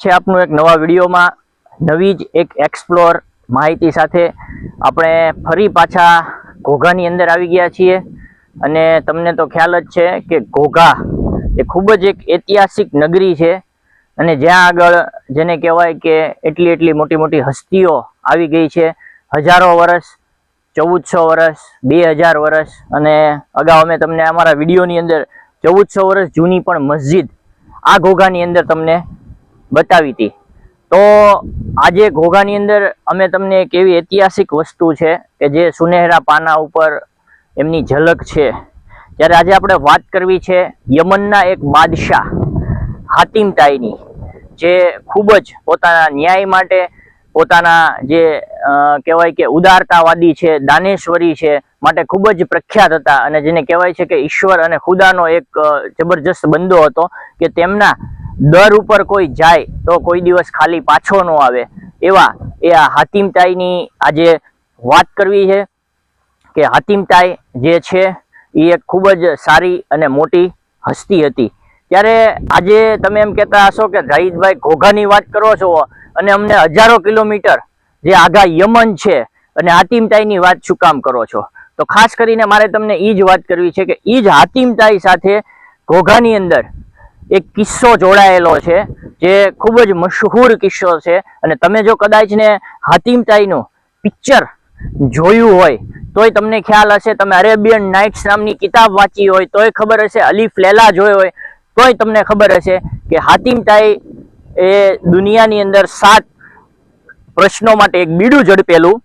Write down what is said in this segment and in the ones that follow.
છે આપનું એક નવા વિડીયોમાં. નવી જ એક એક્સપ્લોર માહિતી સાથે આપણે ફરી પાછા ઘોઘાની અંદર આવી ગયા છીએ. અને તમને તો ખ્યાલ જ છે કે ઘોઘા એ ખૂબ જ એક ઐતિહાસિક નગરી છે. અને જ્યાં આગળ જેને કહેવાય કે એટલી એટલી મોટી મોટી હસ્તીઓ આવી ગઈ છે. હજારો વર્ષ ચૌદસો વર્ષ બે હજાર વર્ષ અને અગાઉ અમે તમને અમારા વિડીયોની અંદર ચૌદસો વર્ષ જૂની પણ મસ્જિદ આ ઘોઘાની અંદર તમને બતાવી હતી. તો આજે ઘોઘાની અંદર અમે તમને એક એવી ઐતિહાસિક વસ્તુ છે કે જે સુનેહરા પાના ઉપર એમની ઝલક છે. ત્યારે આજે આપણે વાત કરવી છે યમનના એક બાદશાહ, હાતિમ તાઈની, જે ખૂબ જ પોતાના ન્યાય માટે પોતાના જે કહેવાય કે ઉદારતાવાદી છે, દાનેશ્વરી છે, માટે ખૂબ જ પ્રખ્યાત હતા. અને જેને કહેવાય છે કે ઈશ્વર અને ખુદાનો એક જબરજસ્ત બંદો હતો કે તેમના દર ઉપર કોઈ જાય તો કોઈ દિવસ ખાલી પાછો ન આવે. એવા એ આ હાતિમતાઈની આજે વાત કરવી છે કે હાતિમતાઈ જે છે એ એક ખૂબ જ સારી અને મોટી હસ્તી હતી. ત્યારે આજે તમે એમ કહેતા હશો કે જાહિદભાઈ ઘોઘાની વાત કરો છો અને અમને હજારો કિલોમીટર જે આઘા યમન છે અને હાતિમતાઈની વાત શું કામ કરો છો? તો ખાસ કરીને મારે તમને એ જ વાત કરવી છે કે એ જ હાતિમતાઈ સાથે ઘોઘાની અંદર એક કિસ્સો જોડાયેલો છે, જે ખૂબ જ મશહૂર કિસ્સો છે. અને તમે જો કદાચ ને હાતિમતાઈનું પિક્ચર જોયું હોય, તોય તમને ખ્યાલ હશે, તમે અરેબિયન નાઇટ્સ નામની કિતાબ વાંચી હોય, તોય ખબર હશે, અલીફ લેલા જોયો હોય, તોય તમને ખબર હશે કે હાતિમતાઈ એ દુનિયાની અંદર સાત પ્રશ્નો માટે એક બીડું ઝડપેલું.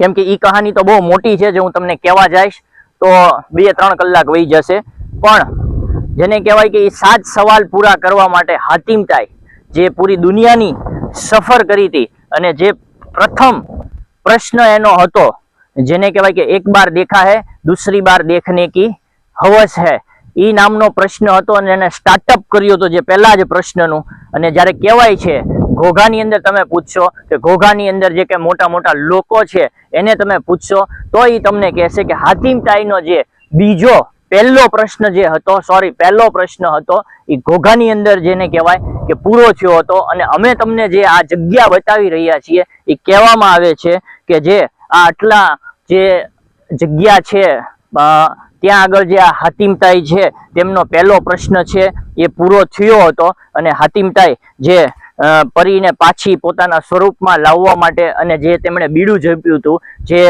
કેમ કે એ કહાની તો બહુ મોટી છે, જે હું તમને કહેવા જઈશ, તો બે ત્રણ કલાક વહી જશે. પણ જેને કહેવાય કે એ સાત સવાલ પૂરા કરવા માટે હાતિમતાઈ જે પૂરી દુનિયાની સફર કરી હતી અને જે પ્રથમ પ્રશ્ન એનો હતો, જેને કહેવાય કે એક બાર દેખા હે, દૂસરી બાર દેખને કી હવસ હે. એ નામનો પ્રશ્ન હતો અને એને સ્ટાર્ટઅપ કર્યો હતો જે પહેલા જ પ્રશ્નનું. અને જ્યારે કહેવાય છે, ઘોઘાની અંદર તમે પૂછશો કે ઘોઘાની અંદર જે કે મોટા મોટા લોકો છે, એને તમે પૂછશો, તો એ તમને કહેશે કે હાતિમતાઈનો જે બીજો પહેલો પ્રશ્ન જે હતો સોરી પહેલો પ્રશ્ન હતો, એ ઘોઘાની અંદર જેને કહેવાય કે પૂરો થયો હતો. અને અમે તમને જે આ જગ્યા બતાવી રહ્યા છીએ, એ કહેવામાં આવે છે કે જે આ આટલા જે જગ્યા છે ત્યાં આગળ જે આ હાતિમતાઈ છે, તેમનો પહેલો પ્રશ્ન છે, એ પૂરો થયો હતો. અને હાતિમતાઈ જે પરીને પાછી પોતાના સ્વરૂપમાં લાવવા માટે અને જે તેમણે બીડું ઝડપ્યું હતું, જે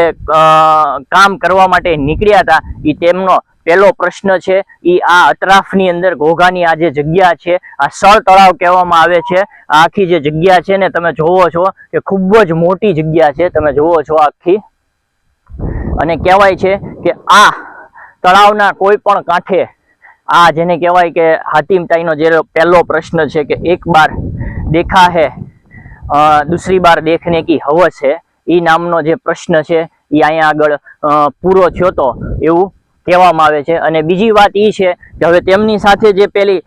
કામ કરવા માટે નીકળ્યા હતા એ તેમનો પહેલો પ્રશ્ન છે એ આ અતરાફની અંદર ઘોઘાની આ જે જગ્યા છે, આ સળ તળાવ કહેવામાં આવે છે. આખી જે જગ્યા છે ને તમે જોવો છો કે ખૂબ જ મોટી જગ્યા છે, તમે જોવો છો આખી. અને કહેવાય છે કે આ તળાવના કોઈ પણ કાંઠે, આ જેને કહેવાય કે હાતિમતાઈનો જે પહેલો પ્રશ્ન છે કે એક બાર દેખા હે દૂસરી બાર દેખને કી હવસ હે એ નામનો જે પ્રશ્ન છે એ અહીંયા આગળ પૂરો થયો તો એવું કહેવામાં આવે છે. અને બીજી વાત એ છે કે હવે તેમની સાથે જે પેલી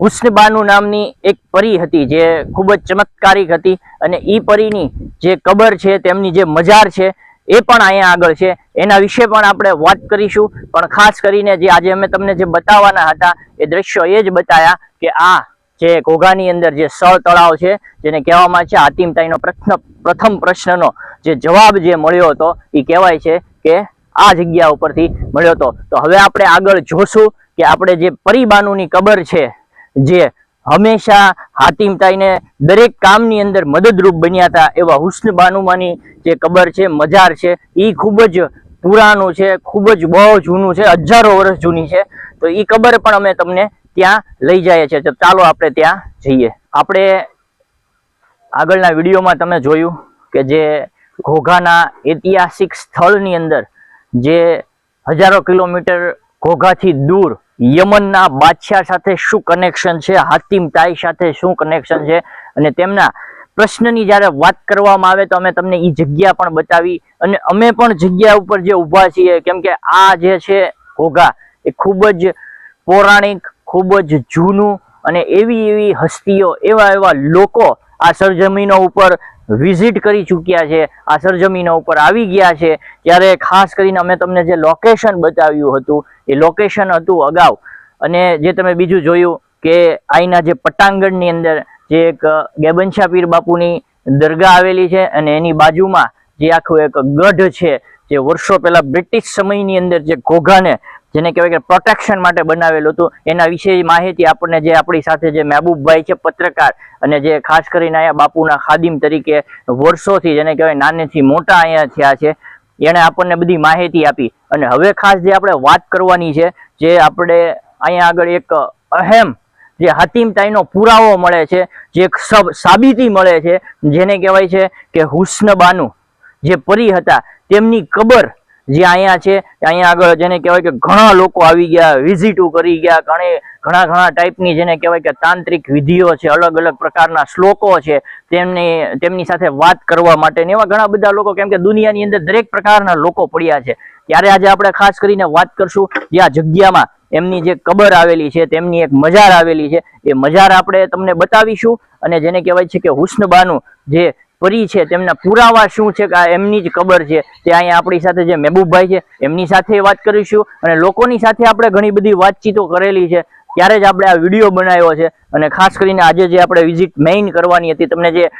હુસ્નબાનુ નામની એક પરી હતી જે ખૂબ જ ચમત્કારિક હતી અને એ પરીની જે કબર છે, તેમની જે મજાર છે, એ પણ અહીંયા આગળ છે. એના વિશે પણ આપણે વાત કરીશું. પણ ખાસ કરીને જે આજે અમે તમને જે બતાવવાના હતા, એ દ્રશ્યો એ જ બતાવ્યા કે આ જે ઘોઘાની અંદર જે સળ તળાવ છે, જેને કહેવામાં છે હાતિમતાઈનો પ્રશ્ન પ્રથમ પ્રશ્નનો જે જવાબ જે મળ્યો હતો એ કહેવાય છે કે આ જગ્યા ઉપરથી મળ્યો હતો. તો હવે આપણે આગળ જોશું કે આપણે જે પરિબાનુની કબર છે, જે હંમેશા હાતિમતાઈને દરેક કામની અંદર મદદરૂપ બન્યા હતા એવા હુસ્ન બાનુમાની જે કબર છે, મજાર છે એ ખૂબ જ પુરાનું છે, ખૂબ જ બહુ જૂનું છે, હજારો વર્ષ જૂની છે. તો એ કબર પણ અમે તમને ત્યાં લઈ જઈએ છીએ. તો ચાલો આપણે ત્યાં જઈએ. આપણે આગળના વિડીયોમાં તમે જોયું કે જે ઘોઘાના ઐતિહાસિક સ્થળની અંદર જે હજારો કિલોમીટર ઘોઘાથી દૂર યમનના બાદશાહ સાથે શું કનેક્શન છે, હાતિમ તાઈ સાથે શું કનેક્શન છે અને તેમના પ્રશ્નની જ્યારે વાત કરવામાં આવે તો અમે તમને એ જગ્યા પણ બતાવી અને અમે પણ જગ્યા ઉપર જે ઊભા છીએ, કેમ કે આ જે છે ઘોઘા એ ખૂબ જ પૌરાણિક, ખૂબ જ જૂનું અને એવી એવી હસ્તીઓ, એવા એવા લોકો આ સરજમીનો ઉપર વિઝિટ કરી ચૂક્યા છે, આ સરજમીનો ઉપર આવી ગયા છે. ત્યારે ખાસ કરીને અમે તમને જે લોકેશન બતાવ્યું હતું, એ લોકેશન હતું અગાઉ. અને જે તમે બીજું જોયું કે અહીંના જે પટાંગણની અંદર જે એક ગેબનશા પીર બાપુની દરગાહ આવેલી છે અને એની બાજુમાં જે આખું એક ગઢ છે, જે વર્ષો પહેલા બ્રિટિશ સમયની અંદર જે ઘોઘાને જેને કહેવાય કે પ્રોટેક્શન માટે બનાવેલું હતું. એના વિશે માહિતી આપણને જે આપણી સાથે જે મહેબૂબભાઈ છે, પત્રકાર અને જે ખાસ કરીને અહીંયા બાપુના ખાદિમ તરીકે વર્ષોથી જેને કહેવાય નાનેથી મોટા અહીંયા થયા છે, એણે આપણને બધી માહિતી આપી. અને હવે ખાસ જે આપણે વાત કરવાની છે, જે આપણે અહીંયા આગળ એક અહેમ જે હાતિમતાઈનો પુરાવો મળે છે, જે એક સબ સાબિતી મળે છે, જેને કહેવાય છે કે હુસ્નબાનુ જે પરી હતા, તેમની કબર જે અહીંયા છે, અહીંયા આગળ જેને કહેવાય કે ઘણા લોકો આવી ગયા, વિઝિટો કરી ગયા, ઘણી, ઘણા ઘણા ટાઈપની જેને કહેવાય કે તાંત્રિક વિધિઓ છે, અલગ અલગ પ્રકારના શ્લોકો છે, તેમની તેમની સાથે વાત કરવા માટે એવા ઘણા બધા લોકો, કેમ કે દુનિયાની અંદર દરેક પ્રકારના લોકો પડ્યા છે. ત્યારે આજે આપણે ખાસ કરીને વાત કરશું જે આ જગ્યામાં એમની જે કબર આવેલી છે, તેમની એક મજાર આવેલી છે. એ મજાર આપણે તમને બતાવીશું અને જેને કહેવાય છે કે હુસ્નબાનું જે પરી છે, તેમના પુરાવા શું છે, કે આ એમની જ કબર છે, તે અહીંયા આપણી સાથે જે મહેબૂબભાઈ છે, એમની સાથે વાત કરીશું અને લોકોની સાથે આપણે ઘણી બધી વાતચીતો કરેલી છે, ત્યારે જ આપણે આ વીડિયો બનાવ્યો છે અને ખાસ કરીને આજે જે આપણે વિઝિટ મેઇન કરવાની હતી, તમને જે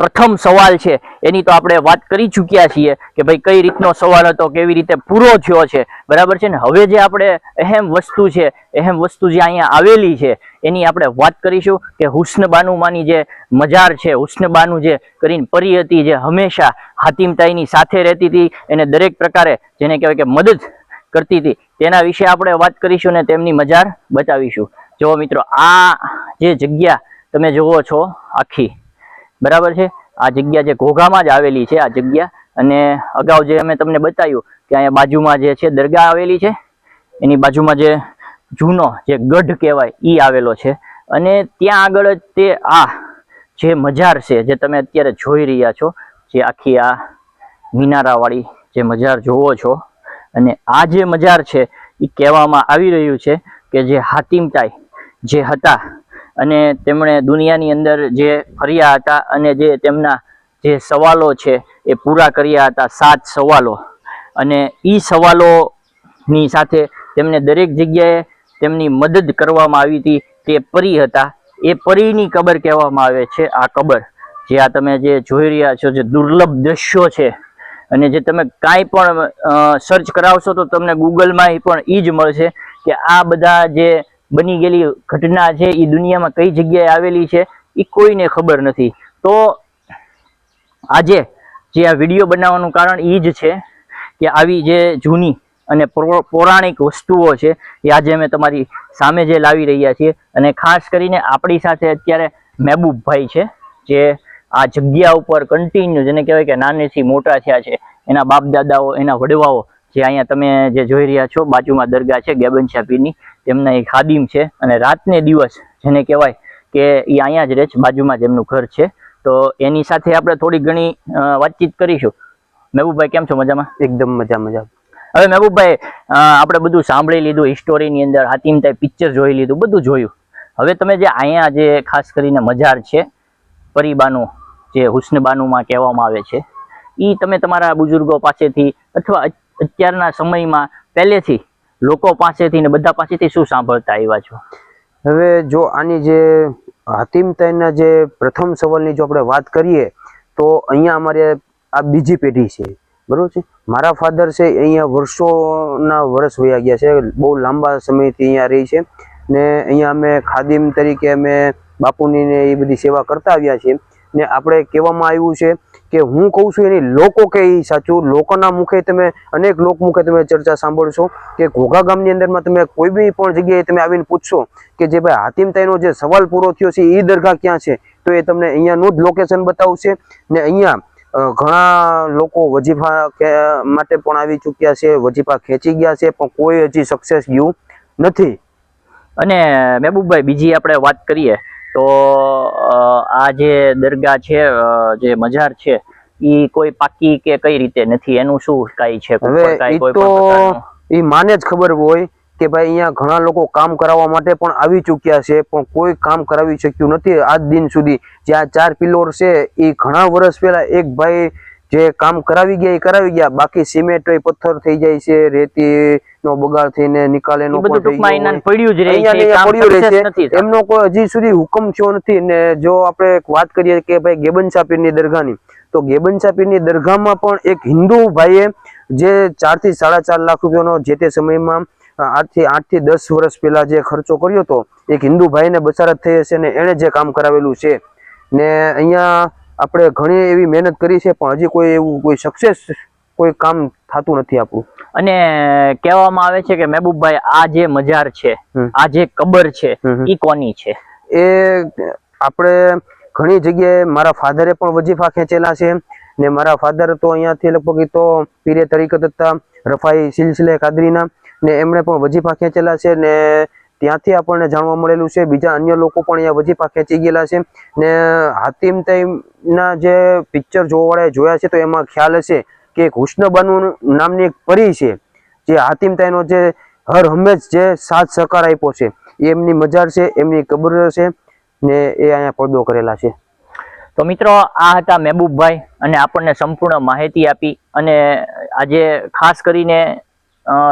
પ્રથમ સવાલ છે. એની તો આપણે વાત કરી ચૂક્યા છીએ કે ભાઈ કઈ રીતનો સવાલ હતો, કેવી રીતે પૂરો થયો છે. બરાબર છે ને? હવે જે આપણે અહેમ વસ્તુ છે, અહેમ વસ્તુ જે અહીંયા આવેલી છે, એની આપણે વાત કરીશું કે હુસ્નબાનુમાંની જે મજાર છે, હુસ્નબાનુ જે કરીને પરી હતી, જે હંમેશા હાતિમતાઈની સાથે રહેતી હતી, એને દરેક પ્રકારે જેને કહેવાય કે મદદ કરતી હતી. તેના વિશે આપણે વાત કરીશું અને તેમની મજાર બતાવીશું. જો મિત્રો, આ જે જગ્યા તમે જુઓ છો આખી બરાબર છે? આ જગ્યા જે ઘોઘામાં જ આવેલી છે આ જગ્યા. અને અગાઉ જે અમે તમને બતાવ્યું કે અહીંયા બાજુમાં જે છે દરગાહ આવેલી છે, એની બાજુમાં જે જૂનો જે ગઢ કહેવાય એ આવેલો છે. અને ત્યાં આગળ જ તે આ જે મજાર છે, જે તમે અત્યારે જોઈ રહ્યા છો, જે આખી આ મિનારાવાળી જે મજાર જોવો છો. અને આ જે મજાર છે એ કહેવામાં આવી રહ્યું છે કે જે હાતિમતાઈ જે હતા અને તેમણે દુનિયાની અંદર જે ફર્યા હતા અને જે તેમના જે સવાલો છે એ પૂરા કર્યા હતા, સાત સવાલો. અને એ સવાલોની સાથે તેમને દરેક જગ્યાએ તેમની મદદ કરવામાં આવી હતી, તે પરી હતા. એ પરીની કબર કહેવામાં આવે છે, આ કબર. જે આ તમે જે જોઈ રહ્યા છો, જે દુર્લભ દ્રશ્યો છે અને જે તમે કાંઈ પણ સર્ચ કરાવશો તો તમને ગૂગલમાં પણ એ જ મળશે કે આ બધા જે બની ગયેલી ઘટના છે એ દુનિયામાં કઈ જગ્યાએ આવેલી છે એ કોઈને ખબર નથી. તો આજે જે આ વીડિયો બનાવવાનું કારણ એ જ છે કે આવી જે જૂની અને પૌરાણિક વસ્તુઓ છે, એ આજે અમે તમારી સામે જે લાવી રહ્યા છીએ. અને ખાસ કરીને આપણી સાથે અત્યારે મહેબૂબભાઈ છે, જે આ જગ્યા ઉપર કન્ટિન્યુ જેને કહેવાય કે નાનેથી મોટા થયા છે, એના બાપ દાદાઓ એના વડવાઓ જે અહીંયા તમે જે જોઈ રહ્યા છો બાજુમાં દરગાહ છે ગેબન શાપીની તેમના એક ખાદિમ છે અને રાતને દિવસ જેને કહેવાય કે એ અહીંયા જ રહે છે બાજુમાં જ એમનું ઘર છે. તો એની સાથે આપણે થોડી ઘણી વાતચીત કરીશું. મહેબૂબભાઈ કેમ છો? મજામાં? એકદમ મજા મજા. હવે મહેબૂબભાઈ આપણે બધું સાંભળી લીધું હિસ્ટોરીની અંદર હાતિમતાઈ પિક્ચર જોઈ લીધું બધું જોયું. હવે તમે જે અહીંયા જે ખાસ કરીને મજાર છે પરિબાનું જે હુસ્નબાનુમાં કહેવામાં આવે છે એ તમે તમારા બુઝુર્ગો પાસેથી અથવા અત્યારના સમયમાં પહેલેથી લોકો પાસેથી ને બધા પાસેથી શું સાંભળતા આવ્યા છો? હવે જો આની જે હાતિમતાઈના જે પ્રથમ સવાલની જો આપણે વાત કરીએ, તો અહીંયા અમારે આ બીજી પેઢી છે. બરોબર છે? મારા ફાધર છે અહીંયા વર્ષોના વર્ષ વયા ગયા છે. બહુ લાંબા સમયથી અહીંયા રહી છે ને અહીંયા અમે ખાદિમ તરીકે અમે બાપુની ને એ બધી સેવા કરતા આવ્યા છીએ. ને આપણે કહેવામાં આવ્યું છે કે હું કહું છું એની લોકો કે એ સાચું. લોકોના મુખે તમે અનેક લોક મુખે તમે ચર્ચા સાંભળશો કે ઘોઘા ગામની અંદરમાં તમે કોઈ બી પણ જગ્યાએ તમે આવીને પૂછશો કે જે ભાઈ હાતિમતાઈનો જે સવાલ પૂરો થયો છે એ દરગાહ ક્યાં છે? તો એ તમને અહીંયાનું જ લોકેશન બતાવશે ને અહીંયા ઘણા લોકો વજીફા માટે પણ આવી ચૂક્યા છે, વજીફા ખેંચી ગયા છે, પણ કોઈ હજી સક્સેસ ગયું નથી. અને મહેબૂબભાઈ, બીજી આપણે વાત કરીએ. તો આ જે દરગાહ છે જે મજાર છે એ કોઈ પાકી કે કઈ રીતે નથી? એનું શું કાંઈ છે? હવે તો એ માને જ ખબર હોય કે ભાઈ અહીંયા ઘણા લોકો કામ કરાવવા માટે પણ આવી ચૂક્યા છે પણ કોઈ કામ કરાવી શક્યું નથી આજ દિન સુધી. જે આ ચાર પિલોર છે એ ઘણા વર્ષ પહેલા એક ભાઈ જે કામ કરાવી ગયા એ કરાવી ગયા. બાકી સિમેન્ટ પથ્થર થઈ જાય છે રેતી નો બગાડ થઈને નિકાલ એનો. પડ્યું જ રહે છે. એમનો કોઈ હજી સુધી હુકમ થયો નથી ને જો આપણે વાત કરીએ કે ભાઈ ગેબનશા પીરની દરગાહની તો ગેબનશા પીરની દરગાહમાં પણ એક હિન્દુ ભાઈએ જે ચારથી સાડા ચાર લાખ રૂપિયાનો જે તે સમયમાં આઠથી આઠથી દસ વર્ષ પહેલા જે ખર્ચો કર્યો હતો એક હિન્દુ ભાઈને બસારત થઈ હશે ને એણે જે કામ કરાવેલું છે ને અહીંયા આપણે ઘણી એવી મહેનત કરી છે પણ હજી કોઈ એવું કોઈ સક્સેસ કોઈ કામ થતું નથી આપણું. અને કહેવામાં આવે છે કે મહેબૂબભાઈ આ જે મજાર છે આ જે કબર છે હમ. કોની છે? એ આપણે ઘણી જગ્યાએ મારા ફાધરે પણ વજીફા ખેંચેલા છે ને મારા ફાધર તો અહીંયાથી લગભગ તો પીરે તરીકત હતા રફાઈ સિલસિલે કાદરીના ને એમણે પણ વજીફા ખેંચેલા છે ને ત્યાંથી આપણને જાણવા મળેલું છે બીજા અન્ય લોકો પણ અહીંયા વજીફા ખેંચી ગયેલા છે ને હાતિમ તઈમના જે પિક્ચર જોવાવાળાએ જોયા છે તો એમાં ખ્યાલ હશે કે એક હુસ્નબાનુ નામની એક પરી છે, જે હાતિમતાઈનો જે હર હંમેશ જે સાથ સહકાર આપ્યો છે એમની મજાર છે, એમની કબર છે, ને એ અહીંયા પડદો કરેલા છે. તો મિત્રો, આ હતા મહેબૂબભાઈ અને આપણને સંપૂર્ણ માહિતી આપી અને આજે ખાસ કરીને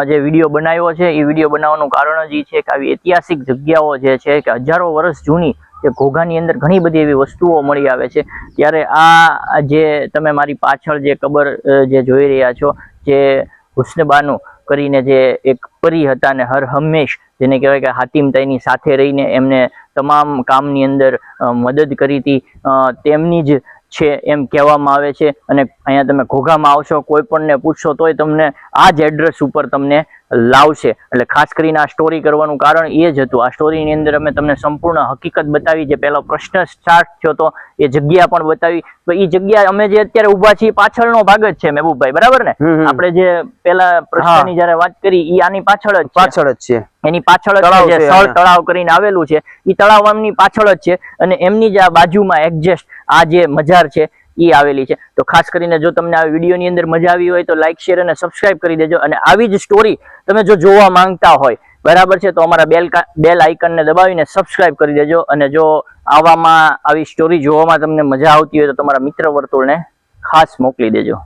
જે વીડિયો બનાવ્યો છે, એ વીડિયો બનાવવાનું કારણ જ એ છે કે આવી ઐતિહાસિક જગ્યાઓ જે છે કે હજારો વર્ષ જૂની જે ઘોઘાની અંદર ઘણી બધી એવી વસ્તુઓ મળી આવે છે. ત્યારે આ જે તમે મારી પાછળ જે કબર જે જોઈ રહ્યા છો, જે હુસ્નબાનુ કરીને જે એક પરી હતા ને હર હંમેશ જેને કહેવાય કે હાતિમ તાઈની સાથે રહીને એમને તમામ કામની અંદર મદદ કરી હતી તેમની જ છે એમ કહેવામાં આવે છે. અને અહીંયા તમે ઘોઘામાં આવશો કોઈ પણને પૂછશો તોય તમને આ જ એડ્રેસ ઉપર તમને લાવશે. એટલે ખાસ કરીને આ સ્ટોરી કરવાનું કારણ એ જ હતું. આ સ્ટોરીની અંદર અમે તમને સંપૂર્ણ હકીકત બતાવી જે પહેલો પ્રશ્ન સ્ટાર્ટ થયો હતો એ જગ્યા પણ બતાવી. તો એ જગ્યા અમે જે અત્યારે ઊભા છીએ પાછળનો ભાગ જ છે મહેબૂબભાઈ બરાબર ને. આપણે જે પેલા પ્રશ્નની જયારે વાત કરી એ આની પાછળ જ પાછળ જ છે. એની પાછળ જ અહીંયા. તળાવ કરીને આવેલું છે. એ તળાવ એમની પાછળ જ છે અને એમની જ આ બાજુમાં એક્ઝેસ્ટ આ જે મજાર છે એ આવેલી છે. તો ખાસ કરીને જો તમને આ વિડીયોની અંદર મજા આવી હોય તો લાઇક શેર અને સબસ્ક્રાઇબ કરી દેજો. અને આવી જ સ્ટોરી તમે જો જોવા માંગતા હોય, બરાબર છે, તો અમારા બેલ બેલ આઇકનને દબાવીને સબસ્ક્રાઇબ કરી દેજો. અને જો આવામાં આવી સ્ટોરી જોવામાં તમને મજા આવતી હોય તો તમારા મિત્ર વર્તુળને ખાસ મોકલી દેજો.